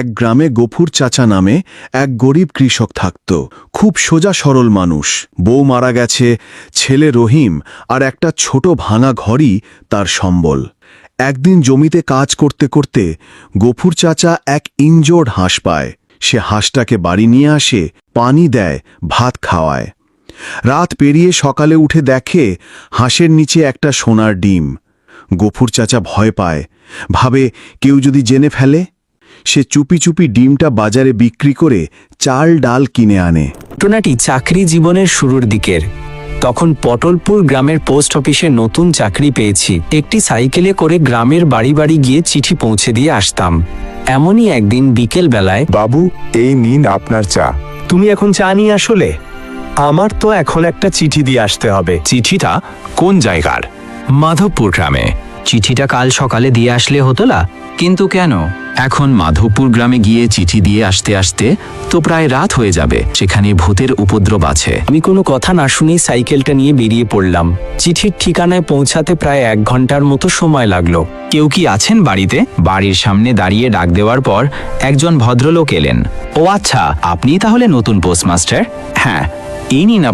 এক গ্রামে গফুর চাচা নামে এক গরিব কৃষক থাকত। খুব সোজা সরল মানুষ। বউ মারা গেছে, ছেলে রহিম আর একটা ছোট ভাঙা ঘরই তার সম্বল। একদিন জমিতে কাজ করতে করতে গফুর চাচা এক ইনজোর্ড হাঁস পায়। সে হাঁসটাকে বাড়ি নিয়ে আসে, পানি দেয়, ভাত খাওয়ায়। রাত পেরিয়ে সকালে উঠে দেখে হাঁসের নিচে একটা সোনার ডিম। গফুর চাচা ভয় পায়। ভাবে, কেউ যদি জেনে ফেলে? সে চুপি চুপি ডিমটা বাজারে বিক্রি করে চাল ডাল কিনে আনে। ঘটনাটি চাকরি জীবনের শুরুর দিকের। তখন পটলপুর গ্রামের পোস্ট অফিসে নতুন চাকরি পেয়েছি। একটি সাইকেলে করে গ্রামের বাড়ি বাড়ি গিয়ে চিঠি পৌঁছে দিয়ে আসতাম। এমনই একদিন বিকেল বেলায় বাবু এই নিন আপনার চা। তুমি এখন চা নিয়ে আসলে? আমার তো এখন একটা চিঠি দিয়ে আসতে হবে। চিঠিটা কোন জায়গার? মাধবপুর গ্রামে। চিঠিটা কাল সকালে দিয়ে আসলে হতো না কিন্তু কেন? এখন মাধবপুর গ্রামে গিয়ে চিঠি দিয়ে আসতে আসতে তো প্রায় রাত হয়ে যাবে, সেখানে ভূতের উপদ্রব আছে। আমি কোনো কথা না শুনেই সাইকেলটা নিয়ে বেরিয়ে পড়লাম। চিঠির ঠিকানায় পৌঁছাতে প্রায় এক ঘণ্টার মতো সময় লাগল। কেউ কি আছেন বাড়িতে? বাড়ির সামনে দাঁড়িয়ে ডাক দেওয়ার পর একজন ভদ্রলোক এলেন। ও আচ্ছা আপনি তাহলে নতুন পোস্টমাস্টার? হ্যাঁ এই নিন